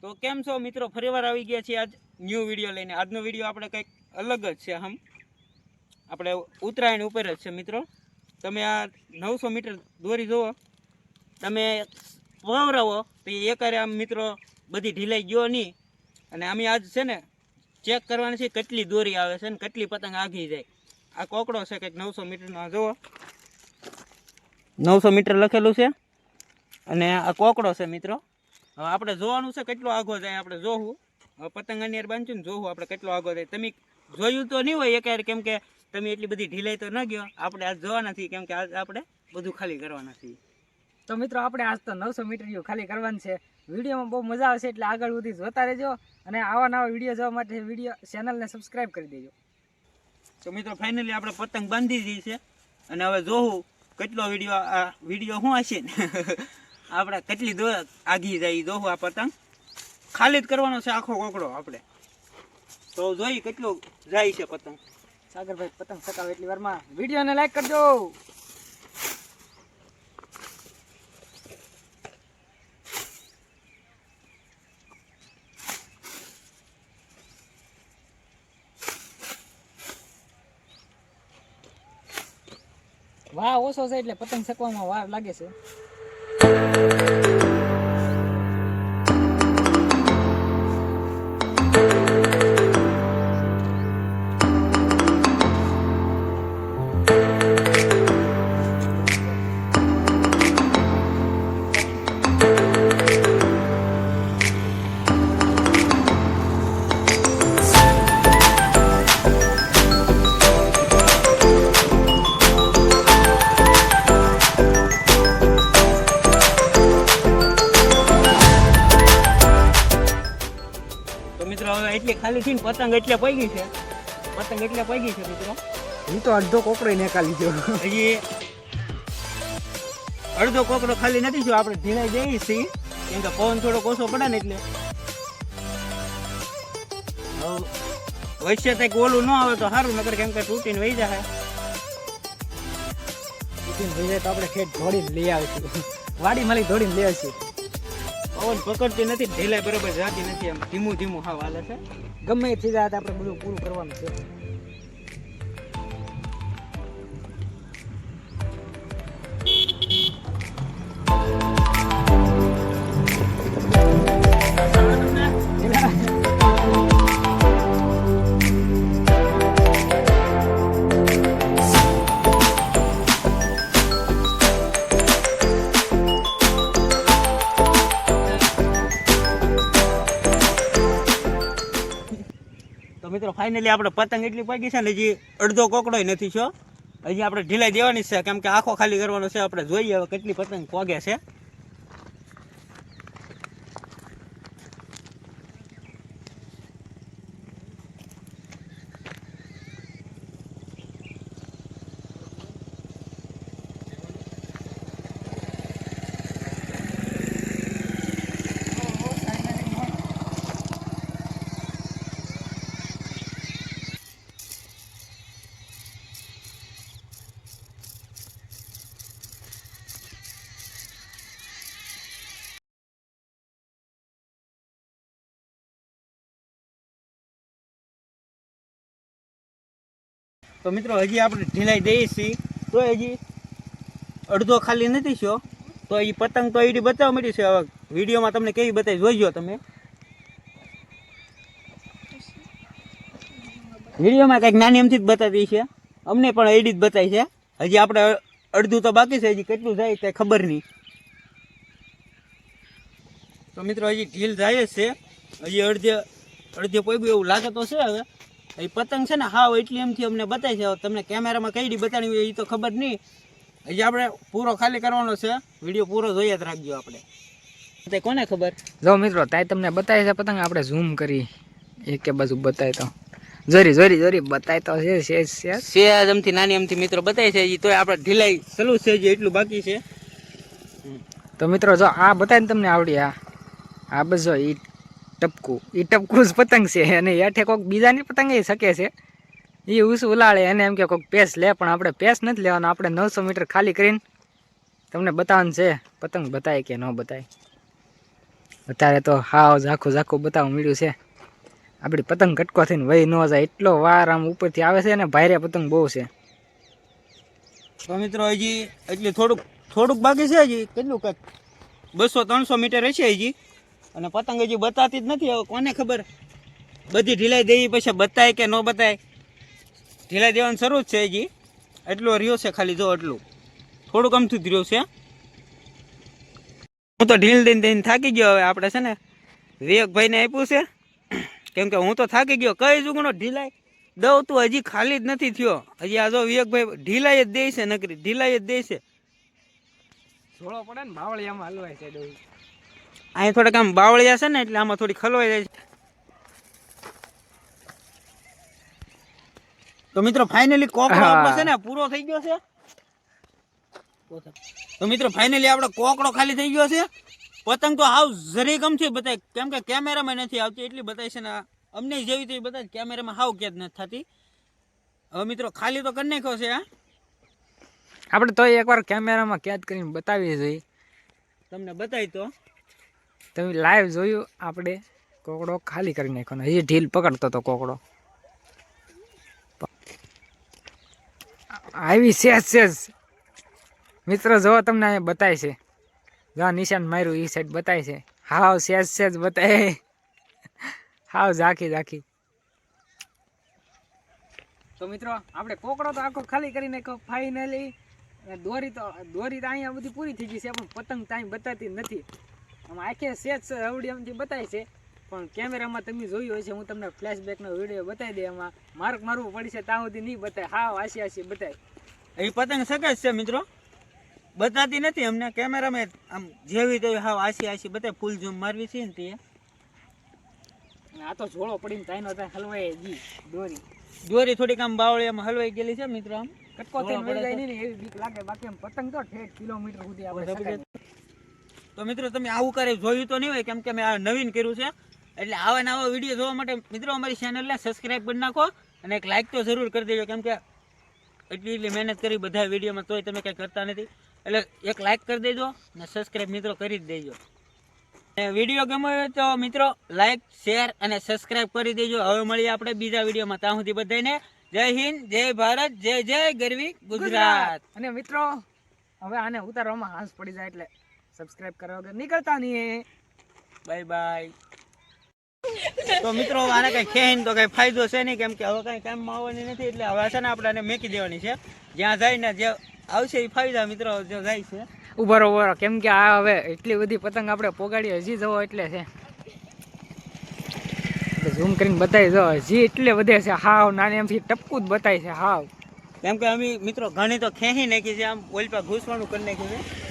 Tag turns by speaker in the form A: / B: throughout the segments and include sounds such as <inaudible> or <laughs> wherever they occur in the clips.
A: તો કેમ છો મિત્રો? ફરીવાર આવી ગયા છીએ આજ ન્યૂ વીડિયો લઈને. આજનો વીડિયો આપણે કંઈક અલગ જ છે આમ. આપણે ઉત્તરાયણ ઉપર જ છે મિત્રો. તમે આ નવસો મીટર દોરી જુઓ. તમે વવરાવો તો એ એકારે આમ મિત્રો બધી ઢીલાઈ ગયો નહીં. અને અમે આજ છે ને ચેક કરવાની છે કેટલી દોરી આવે છે ને કેટલી પતંગ આઘી જાય. આ કોકડો છે કંઈક નવસો મીટરનો, આ જુઓ. નવસો મીટર લખેલું છે. અને આ કોકડો છે મિત્રો. હવે આપણે જોવાનું છે કેટલો આગો જાય આપણે જોવું. હવે પતંગ અનિયાર બાંધશું ને જોવું આપણે કેટલો આગો જાય. તમે જોયું તો નહીં હોય એક કેમ કે તમે એટલી બધી ઢીલાઈ તો ન ગયો. આપણે આજ જોવાના છીએ કેમ કે આજ આપણે બધું ખાલી કરવાના છીએ
B: તો મિત્રો આપણે આજ તો નવસો મીટર ખાલી કરવાનું છે. વિડીયોમાં બહુ મજા આવશે એટલે આગળ સુધી જોતા રહેજો અને આવા નવા વીડિયો જોવા માટે વીડિયો ચેનલને સબસ્ક્રાઈબ કરી દેજો.
A: તો મિત્રો ફાઇનલી આપણે પતંગ બાંધી દીધી છે. અને હવે જોવું કેટલો વીડિયો આ વીડિયો શું હશે ને. <laughs> આપણે કેટલી દો આગી જાય દોહું આ પતંગ ખાલી જ કરવાનો છે આખો કોકડો આપણે. તો જોઈ કેટલો જાય છે પતંગ.
B: સાગરભાઈ, પતંગ સકાવે એટલી વારમાં. વિડીયોને લાઈક કરજો. વાહ, ઓછો છે એટલે પતંગ શકવામાં વાર લાગે છે.
A: એટલી ખાલી થઈને પતંગ એટલે પૈગી છે. પતંગ એટલે પૈગી છે મિત્રો.
B: હું તો અડધો કોકડો નીકાળી ગયો.
A: હજી અડધો કોકડો ખાલી નથી જો આપણે ઢીલાઈ જઈએ છીએ. કેમ કે પવન થોડો ઓછો પડે ને એટલે. વચ્ચે કંઈક ઓલું ન આવે તો સારું નકર કેમ કે તૂટીને વહી જાય.
B: તૂટીને વહી જાય તો આપણે ખેત દોડીને લઈ આવીશું. વાડી માલિક ધોડીને લઈ આવીશું.
A: પવન પકડતી નથી, ઢીલાઈ બરોબર જાતી નથી એમ. ધીમું ધીમું હા વાલે છે.
B: ગમે થઈ જાય આપણે બધું પૂરું કરવાનું છે.
A: તો મિત્રો ફાઇનલી આપણે પતંગ એટલી પાકી છે ને, હજી અડધો કોકડો નથી છો. હજી આપણે ઢીલાઈ દેવાની છે, કેમ કે આખો ખાલી કરવાનો છે. આપણે જોઈએ હવે કેટલી પતંગ પોગે છે. તો મિત્રો, હજી આપણે ઢીલાઈ દઈએ છીએ. તો હજી અડધો ખાલી નથી છો તો એ પતંગ તો એડી બતાવવા મળી છે. હવે વિડીયોમાં તમને કેવી બતાવી જોઈજો તમે. વિડીયોમાં કંઈક નાની એમથી જ બતાવી છે. અમને પણ એડી જ બતાવી છે. હજી આપણે અડધું તો બાકી છે. હજી કેટલું જાય તે ખબર નહીં. તો મિત્રો, હજી ઢીલ જાય છે. હજી અડધે અડધે પોઈગું એવું લાગે તો છે હવે. એ પતંગ છે ને હાવ એટલી એમથી અમને બતાવી છે. તમને કેમેરામાં કઈ ડી બતાવી હોય એ તો ખબર નહીં હજી આપણે પૂરો ખાલી કરવાનો છે. વીડિયો પૂરો જોઈએ જ રાખજો આપણે. તે કોને ખબર?
B: જો મિત્રો તાય તમને બતાવે છે પતંગ. આપણે ઝૂમ કરી એક કે બાજુ બતાય તો. જોરી જોરી જોરી બતાય તો છે છે છે.
A: સેજ એમથી નાની એમથી મિત્રો બતાવી છે એ તોય આપણે ઢીલાઈ સલું છે જે એટલું બાકી છે.
B: તો મિત્રો જો આ બતાવીને તમને આવડી આ. આ બસ જો ઈ ટપકું. એ ટપકું જ પતંગ છે. અને હેઠે કોઈક બીજાની પતંગ એ શકે છે. એ ઉસ ઉલાળે એને એમ કે કોઈક પેસ લે, પણ આપણે પેસ નથી લેવાનો. આપણે નવસો મીટર ખાલી કરીને તમને બતાવવાનું છે. પતંગ બતાય કે ન બતાય. અત્યારે તો હાવ ઝાખું ઝાખું બતાવવા મળ્યું છે. આપણી પતંગ કટકો થઈને વહી ન જાય. એટલો વાર આમ ઉપરથી આવે છે અને ભાઈરે પતંગ બહુ છે.
A: તો મિત્રો હજી એટલે થોડુંક થોડુંક બાકી છે હજી? કેટલું કંઈક? બસો, ત્રણસો મીટર હશે હજી? અને પતંગ હજી બતાતી જ નથી, હવે કોને ખબર? બધી ઢીલાઈ દેવી પછી બતાય કે ન બતાય? ઢીલાઈ દેવાનું શરૂ જ છે હજી. એટલો રહ્યો છે ખાલી, જો એટલું. થોડુંક અમથું જ રહ્યું છે. હું તો ઢીલ દઈને દઈને થાકી ગયો હવે આપણે છે ને, વિવેકભાઈને આપ્યું છે. કેમ કે હું તો થાકી ગયો, કઈ જુગણો ઢીલાય દઉં તું હજી ખાલી જ નથી થયો. હજી આ જો વિવેકભાઈ ઢીલાઈ જ દે છે નકરી, ઢીલાઈ જ દે છે.
B: છોડો પડે ને બાવળિયામાં હલવાય છે ડોહી
A: અહીં થોડાક આમ બાવળિયા છે ને એટલે આમાં થોડી ખલવાઈ જાય છે. તો મિત્રો ફાઇનલી કોકડો. આપણો છે ને પૂરો થઈ ગયો છે? તો મિત્રો ફાઇનલી આપણો કોકડો ખાલી થઈ ગયો છે? પતંગ તો હાવ જરી ગમથી બતાય કેમ કે કેમેરામાં નથી આવતી એટલી બતાય છે ને અમને જેવી તેવી બતાય કેમેરામાં હાવ કેદ નથી થતી. હવે મિત્રો ખાલી તો કરી નાખ્યો છે
B: આપણે તો એકવાર કેમેરામાં કેદ કરીને બતાવી જોઈએ.
A: તમને બતાવી તો.
B: તમે લાઈવ જોયું, આપણે કોકડો ખાલી કરી નાખ્યો હજી ઢીલ પકડતો હતો કોકડો. આવી સેજ સેજ મિત્ર, જો તમને અહીંયા બતાય છે. જો નિશાન માર્યું એ સાઈડ બતાય છે. હાવ સેજ સેજ બતાય. હાવ ઝાંખી ઝાંખી. તો મિત્રો, આપણે કોકડો તો આખો ખાલી કરી નાખ્યો ફાઇનલી દોરી તો દોરી તો અહીંયા બધી પૂરી થઈ ગઈ છે, પણ પતંગ ત્યાં બતાતી નથી. આખે સેજ આમથી બતાય છે. પણ કેમેરામાં તમે જોયું હશે હું તમને ફ્લેશબેકનો વીડિયો બતાવી દે એમાં. માર્ક મારવું પડશે ત્યાં સુધી નહીં બતાય. હા આસી હાસી બતાય.
A: એ પતંગ સગજ છે મિત્રો. બતાતી નથી અમને. કેમેરામાં આમ જેવી તેવી હાવ આસી આસી બતાય. ફૂલ ઝૂમ મારવી છે ને તે.
B: આ તો ઝોળો પડીને તાઈનો ત્યાં હલવાય જી દોરી.
A: દોરી થોડીક આમ બાવળિયામાં હલવાઈ ગયેલી છે મિત્રો આમ.
B: કટકો થઈને જાય નહીં એવી બીક લાગે. બાકી આમ પતંગ તો ઠેઠ કિલોમીટર સુધી આપણે.
A: તો મિત્રો, તમે આવું કરે, જોયું તો નહીં હોય, કેમ કે મેં આ નવીન કર્યું છે. એટલે આવા નવા વીડિયો જોવા માટે, મિત્રો, અમારી ચેનલને સબસ્ક્રાઈબ કરી નાખો અને એક લાઇક તો જરૂર કરી દેજો, કેમ કે એટલી એટલી મહેનત કરી બધા વિડીયોમાં તોય તમે કંઈ કરતા નથી. એટલે એક લાઇક કરી દેજો અને સબસ્ક્રાઇબ મિત્રો, કરી જ દેજો. વીડિયો ગમ્યો હોય તો, મિત્રો લાઇક શેર અને સબસ્ક્રાઈબ કરી દેજો. હવે મળીએ આપણે બીજા વિડીયોમાં ત્યાં સુધી બધાને જય હિન્દ, જય ભારત, જય જય ગરવી ગુજરાત.
B: અને મિત્રો, હવે આને ઉતારવામાં હાંસ પડી જાય એટલે સબસ્ક્રાઇબ કરવા વગર નીકળતા નહીં
A: બાય બાય તો મિત્રો આને કઈ ખેહીને તો કઈ ફાયદો છે નહીં કેમ કે હવે કઈ કામમાં આવવાની નથી એટલે હવે છે ને આપણે મેકી દેવાની છે. જ્યાં જાય ને જે આવશે એ ફાયદા મિત્રો જો જાય છે.
B: ઊભા રહો ઊભા કેમ કે આ હવે એટલી બધી પતંગ આપણે પોગાડી હજી જવો એટલે છે. ઝૂમ કરીને બતાવી દો હજી એટલે વધે છે. હાવ નાની એમથી ટપકું જ બતાય છે હાવ.
A: કેમ કે અમે મિત્રો ઘણી તો ખેહી નાખી છે આમ ઓલ પર ઘૂસવાનું કરી નાખ્યું છે.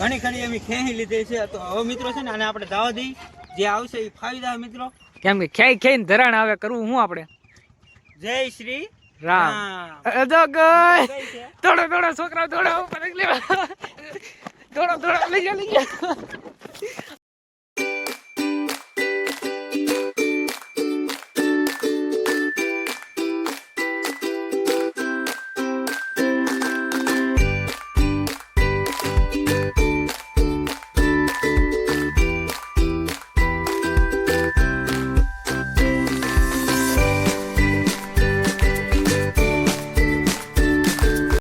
A: ઘણી ઘણી એવી ખેહી લીધી છે. તો હવે મિત્રો છે ને આને આપણે દાવા દઈ. જે આવશે એ ફાયદા મિત્રો.
B: કેમ કે ખેઈ ખેઈ ધરાણ આવે કરવું હું આપણે?
A: જય શ્રી
B: રામ. અજો ગઈ દોડો દોડો છોકરા દોડો ઉપર લેવા દોડો દોડો લઈ જા લઈ જા